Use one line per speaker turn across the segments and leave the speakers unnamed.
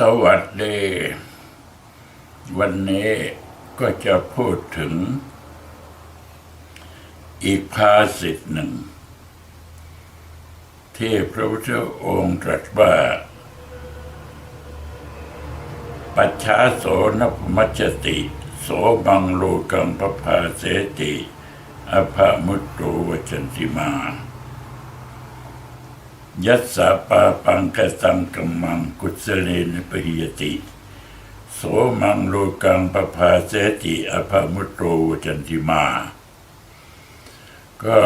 สวัสดี วันนี้ก็จะพูดถึง อีกภาษิตหนึ่ง ที่พระพุทธองค์ตรัสว่า ปัจฉาโสนพมัจจติ โสบังโลกังพภาเสติ อภามุตโตวจันติมา ยัสสาปาปังกสังกัมมังกุศเลนปหิยติ โสมังโลกังปภาเสติอภามุตโตวจันติมา ก็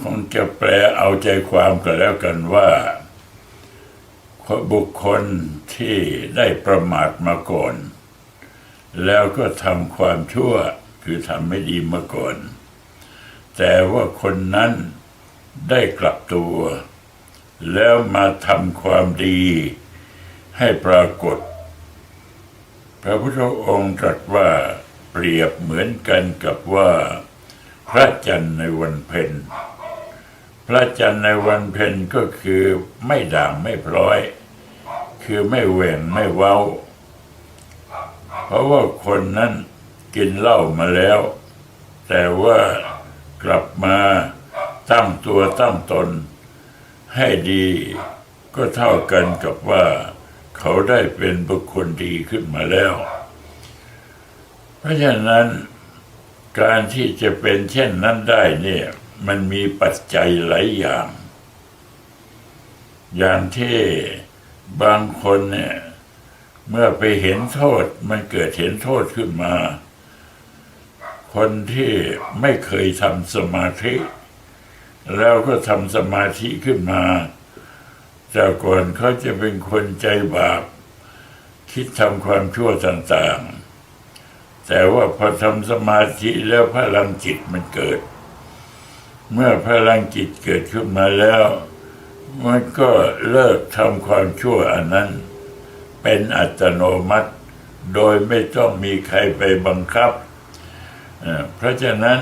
คงจะแปลเอาใจความกันแล้วกันว่าบุคคลที่ได้ประมาทมาก่อน แล้วก็ทำความชั่วคือทำไม่ดีมาก่อน แต่ว่าคนนั้นได้กลับตัว แล้วมาทำความดีให้ปรากฏ พระพุทธองค์ตรัสว่าเปรียบเหมือนกันกับว่า พระจันทร์ในวันเพ็ญพระจันทร์ในวันเพ็ญก็คือไม่ด่างไม่พร้อย คือไม่แหว่งไม่เว้า เพราะว่าคนนั้นกินเหล้ามาแล้ว แต่ว่ากลับมาตั้งตัวตั้งตน ให้ดีก็เท่ากันกับว่าเขาได้เป็นบุคคลดีขึ้นมาแล้ว เพราะฉะนั้นการที่จะเป็นเช่นนั้นได้เนี่ย มันมีปัจจัยหลายอย่าง อย่างที่บางคนเนี่ย เมื่อไปเห็นโทษมันเกิดเห็นโทษขึ้นมา คนที่ไม่เคยทำสมาธิ แล้วก็ทำสมาธิขึ้นมา แต่ก่อนเขาจะเป็นคนใจบาป คิดทำความชั่วต่างๆ แต่ว่าพอทำสมาธิแล้วพลังจิตมันเกิด เมื่อพลังจิตเกิดขึ้นมาแล้ว มันก็เลิกทำความชั่วอันนั้น เป็นอัตโนมัติ โดยไม่ต้องมีใครไปบังคับเอ่อเพราะฉะนั้น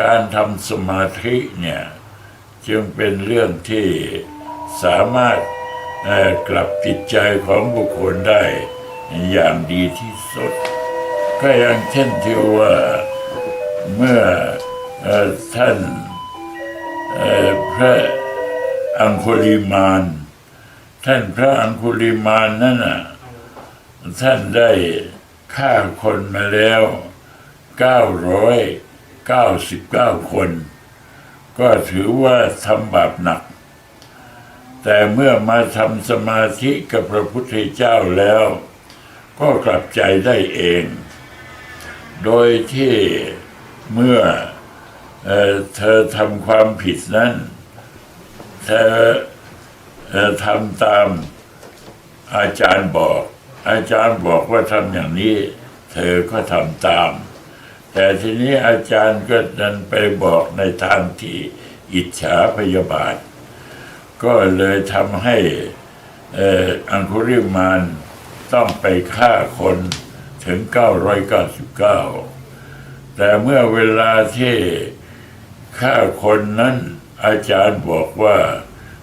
การทำสมาธิเนี่ยจึงเป็นเรื่องที่สามารถกลับจิตใจของบุคคลได้อย่างดีที่สุด ก็อย่างเช่นที่ว่าเมื่อท่านพระอังคุลิมาน ท่านพระอังคุลิมานนั่นน่ะท่านได้ฆ่าคนมาแล้วเก้าร้อย เก้าสิบเก้าคน ก็ถือว่าทำบาปหนัก แต่เมื่อมาทำสมาธิกับพระพุทธเจ้าแล้ว ก็กลับใจได้เอง โดยที่เมื่อเออเธอทำความผิดนั้น เธอเออทำตามอาจารย์บอก อาจารย์บอกว่าทำอย่างนี้ เธอก็ทำตาม แต่ทีนี้อาจารย์ก็ดันไปบอกในทางที่อิจฉาพยาบาท ก็เลยทำให้อ,อ,อังคุริมานต้องไปฆ่าคนถึง 999 แต่เมื่อเวลาที่ฆ่าคนนั้นอาจารย์บอกว่า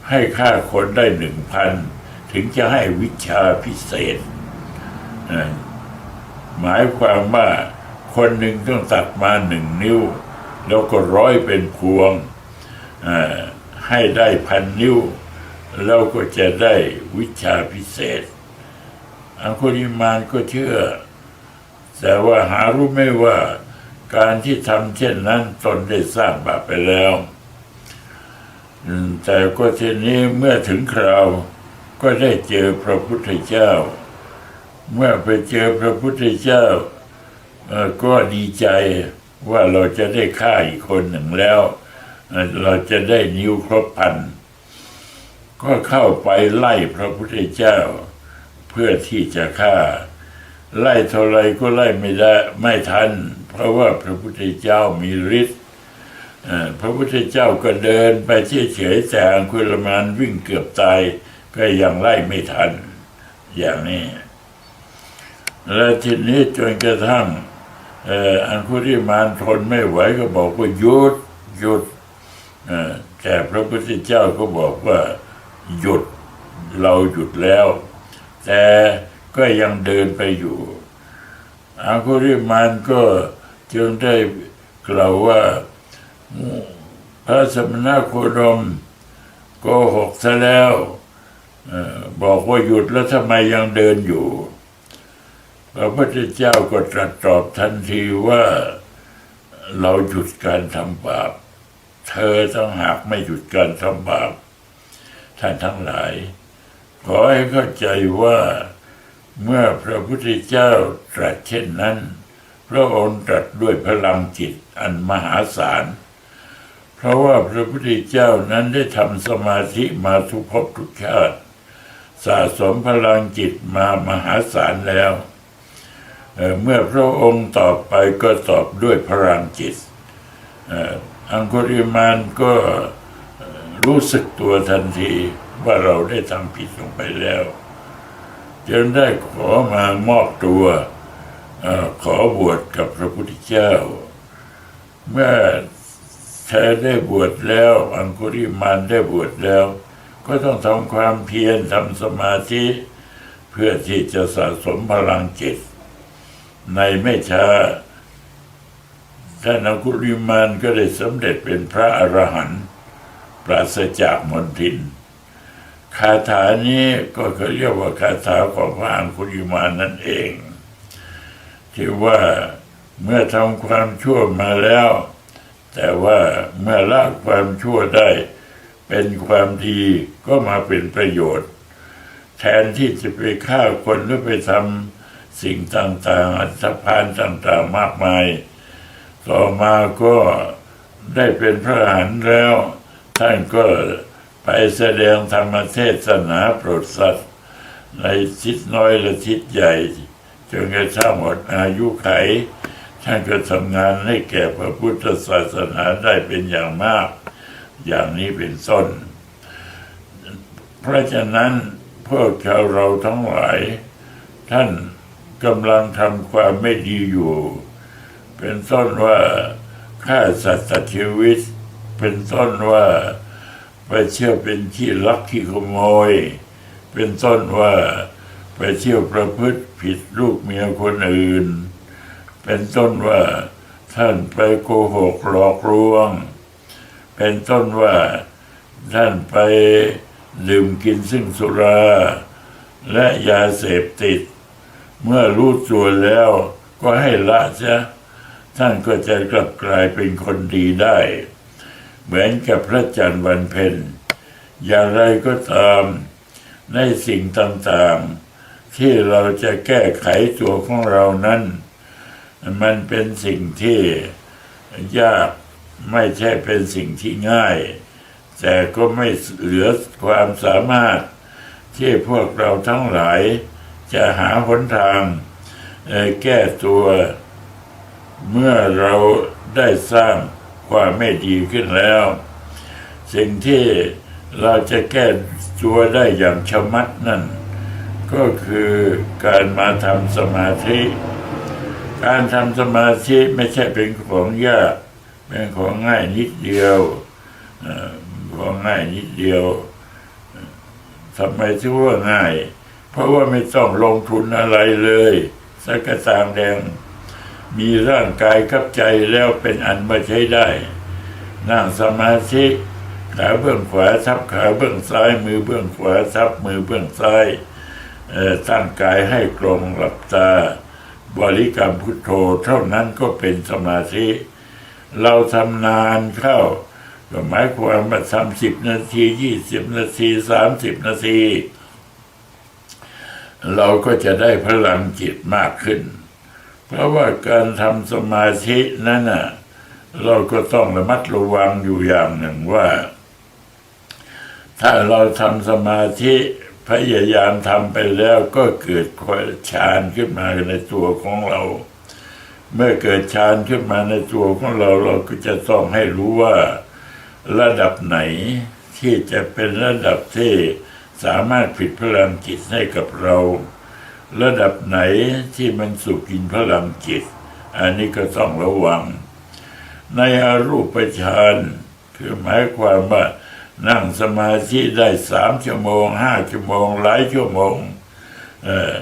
ให้ฆ่าคนได้หนึ่งพันถึงจะให้วิชาพิเศษ หมายความว่า คนหนึ่งต้องตัดมาหนึ่งนิ้ว แล้วก็ร้อยเป็นพวงให้ได้พันนิ้ว แล้วก็จะได้วิชาพิเศษ อังคุลิมานก็เชื่อ แต่ว่าหารู้ไม่ว่าการที่ทำเช่นนั้นตนได้สร้างบาปไปแล้ว แต่ก็ทีนี้เมื่อถึงคราวก็ได้เจอพระพุทธเจ้า เมื่อไปเจอพระพุทธเจ้า ก็ดีใจว่าเราจะได้ฆ่าอีกคนหนึ่งแล้ว เราจะได้นิ้วครบพัน ก็เข้าไปไล่พระพุทธเจ้า เพื่อที่จะฆ่า ไล่เท่าไรก็ไล่ไม่ได้ไม่ทัน เพราะว่าพระพุทธเจ้ามีฤทธิ์พระพุทธเจ้าก็เดินไปเฉยๆแต่อังคุลมานวิ่งเกือบตายก็ยังไล่ไม่ทัน อย่างนี้ และทีนี้จนกระทั่ง อังคุริมานทนไม่ไหวก็บอกว่าหยุดหยุดเอ่อแต่พระพุทธเจ้าก็บอกว่าหยุดเราหยุดแล้ว แต่ก็ยังเดินไปอยู่อาคุริมานก็จึงได้กล่าวว่าพระสมณโคดมโกหกซะแล้วอบอกว่าหยุดแล้วทำไมยังเดินอยู่ พระพุทธเจ้าก็ตรัสตอบทันทีว่าเราหยุดการทำบาป เธอต้องหากไม่หยุดการทำบาป ท่านทั้งหลาย ขอให้เข้าใจว่าเมื่อพระพุทธเจ้าตรัสเช่นนั้น พระองค์ตรัสด้วยพลังจิตอันมหาศาล เพราะว่าพระพุทธเจ้านั้นได้ทำสมาธิมาทุกภพทุกชาติ สะสมพลังจิตมามหาศาลแล้ว เมื่อพระองค์ตอบไปก็ตอบด้วยพลังจิตอังคุริมานก็รู้สึกตัวทันทีว่าเราได้ทำผิดลงไปแล้วจึงได้ขอมามอบตัวอขอบวชกับพระพุทธเจ้า เมื่อเธอได้บวชแล้ว อังคุริมานได้บวชแล้ว ก็ต้องทำความเพียรทำสมาธิ เพื่อที่จะสะสมพลังจิต ในไม่ช้าท่านอังคุริมานก็ได้สำเร็จเป็นพระอรหันต์ปราศจากมนทิน คาถานี้ก็เขาเรียกว่าคาถาของพระอังคุริมานนั่นเองที่ว่าเมื่อทำความชั่วมาแล้ว แต่ว่าเมื่อละความชั่วได้เป็นความดีก็มาเป็นประโยชน์ แทนที่จะไปฆ่าคนหรือไปทำ สิ่งต่างๆ อันธพาลต่างๆมากมาย ต่อมาก็ได้เป็นพระหันแล้ว ท่านก็ไปแสดงธรรมเทศนาโปรดสัตว์ในทิศน้อยและทิศใหญ่จนกระทั่งหมดอายุไข ท่านก็ทำงานให้แก่พระพุทธศาสนาได้เป็นอย่างมาก อย่างนี้เป็นต้น เพราะฉะนั้นพวกชาวเราทั้งหลาย ท่าน กำลังทำความไม่ดีอยู่ เป็นต้นว่าฆ่าสัตว์ตัดชีวิต เป็นต้นว่าไปเชื่อเป็นที่ลักที่ขโมย เป็นต้นว่าไปเที่ยวประพฤติผิดลูกเมียคนอื่น เป็นต้นว่าท่านไปโกหกหลอกลวง เป็นต้นว่าท่านไปดื่มกินซึ่งสุรา และยาเสพติด เมื่อรู้ตัวแล้วก็ให้ละซะท่านก็จะกลับกลายเป็นคนดีได้ เหมือนกับพระจันทร์วันเพ็ญอย่างไรก็ตามในสิ่งต่างๆ ที่เราจะแก้ไขตัวของเรานั้น มันเป็นสิ่งที่ยากไม่ใช่เป็นสิ่งที่ง่าย แต่ก็ไม่เหลือความสามารถที่พวกเราทั้งหลาย จะหาหนทางแก้ตัวเมื่อเราได้สร้างความไม่ดีขึ้นแล้ว สิ่งที่เราจะแก้ตัวได้อย่างชะมัดนั่น ก็คือการมาทำสมาธิ การทำสมาธิไม่ใช่เป็นของยาก เป็นของง่ายนิดเดียวของง่ายนิดเดียวทำไมถึงว่าง่าย เพราะว่าไม่ต้องลงทุนอะไรเลย สักกระตามแดง มีร่างกายกับใจแล้วเป็นอันมาใช้ได้ นั่งสมาธิขาเบื้องขวาทับขาเบื้องซ้าย มือเบื้องขวาทับมือเบื้องซ้ายตั้งกายให้ตรงหลับตา บริกรรมพุทโธเท่านั้นก็เป็นสมาธิ เราทำนานเข้าก็หมายความว่าทำสิบนาทียี่สิบนาทีสามสิบนาที เราก็จะได้พลังจิตมากขึ้น เพราะว่าการทำสมาธินั้นน่ะเราก็ต้องระมัดระวังอยู่อย่างหนึ่งว่า ถ้าเราทำสมาธิพยายามทำไปแล้วก็เกิดความฌานขึ้นมาในตัวของเรา เมื่อเกิดฌานขึ้นมาในตัวของเราเราก็จะต้องให้รู้ว่า ระดับไหนที่จะเป็นระดับที่ สามารถผิดพลังจิตให้กับเรา ระดับไหนที่มันสุกินพลังจิต อันนี้ก็ต้องระวัง ในอรูปฌานคือหมายความว่านั่งสมาธิได้สามชั่วโมงห้าชั่วโมงหลายชั่วโมงเออ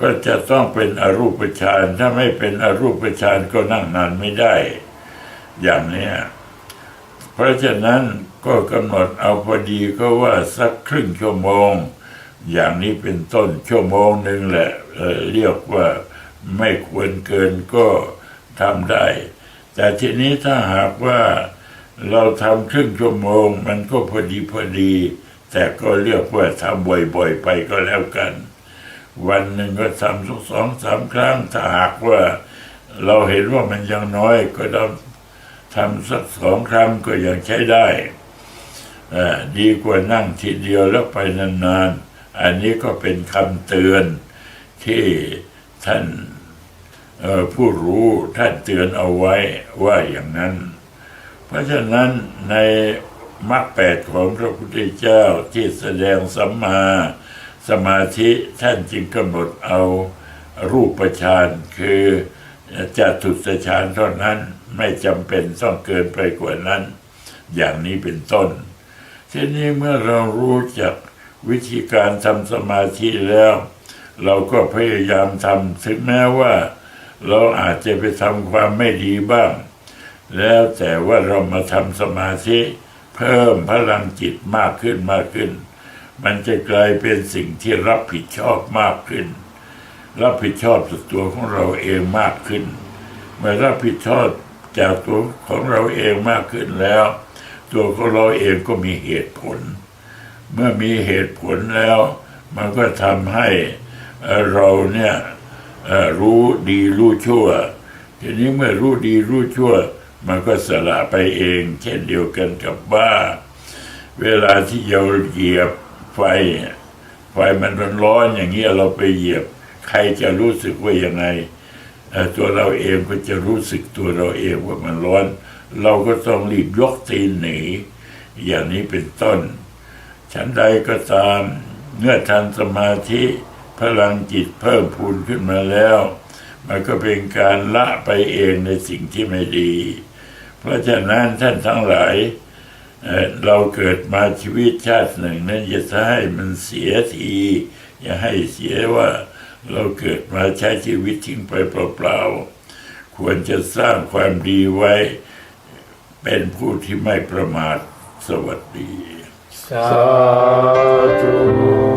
ก็จะต้องเป็นอรูปฌานถ้าไม่เป็นอรูปฌานก็นั่งนานไม่ได้ อย่างนี้เพราะฉะนั้น ก็กำหนดเอาพอดีก็ว่าสักครึ่งชั่วโมง อย่างนี้เป็นต้นชั่วโมงหนึ่งแหละเเรียกว่าไม่ควรเกินก็ทำได้ แต่ทีนี้ถ้าหากว่าเราทำครึ่งชั่วโมง มันก็พอดีพอดี แต่ก็เรียกว่าทำบ่อยๆไปก็แล้วกัน วันหนึ่งก็ทำสักสองสามครั้งถ้าหากว่าเราเห็นว่ามันยังน้อยก็ทำสักสองครั้งก็ยังใช้ได้ ดีกว่านั่งทีเดียวแล้วไปนานๆ อันนี้ก็เป็นคำเตือนที่ท่านผู้รู้ท่านเตือนเอาไว้ว่าอย่างนั้น เพราะฉะนั้นในมรรคแปดของพระพุทธเจ้าที่แสดงสัมมาสมาธิท่านจึงกำหนดเอารูปฌานคือจะตุสฌานเท่านั้นไม่จำเป็นต้องเกินไปกว่านั้น อย่างนี้เป็นต้น ทีนี้เมื่อเรารู้จักวิธีการทำสมาธิแล้ว เราก็พยายามทำถึงแม้ว่า เราอาจจะไปทำความไม่ดีบ้าง แล้วแต่ว่าเรามาทำสมาธิ เพิ่มพลังจิตมากขึ้นมากขึ้น มันจะกลายเป็นสิ่งที่รับผิดชอบมากขึ้น รับผิดชอบต่อตัวของเราเองมากขึ้น เมื่อรับผิดชอบจากตัวของเราเองมากขึ้นแล้ว ตัวของเราเองก็มีเหตุผล เมื่อมีเหตุผลแล้ว มันก็ทำให้เราเนี่ยรู้ดีรู้ชั่ว ทีนี้เมื่อรู้ดีรู้ชั่ว มันก็สละไปเอง เช่นเดียวกันกับว่าเวลาที่เราเหยียบไฟ ไฟมันร้อนอย่างเงี้ยเราไปเหยียบ ใครจะรู้สึกว่ายังไงตัวเราเองก็จะรู้สึกตัวเราเองว่ามันร้อน เราก็ต้องรีบยกตีนหนี อย่างนี้เป็นต้น ฉันใดก็ตามเมื่อทันสมาธิพลังจิตเพิ่มพูนขึ้นมาแล้ว มันก็เป็นการละไปเองในสิ่งที่ไม่ดี เพราะฉะนั้นท่านทั้งหลายเเราเกิดมาชีวิตชาติหนึ่งนั้นอย่าให้มันเสียที อย่าให้เสียว่าเราเกิดมาใช้ชีวิตทิ้งไปเปล่าๆควรจะสร้างความดีไว้ เป็นผู้ที่ไม่ประมาทสวัสดี
สาธุ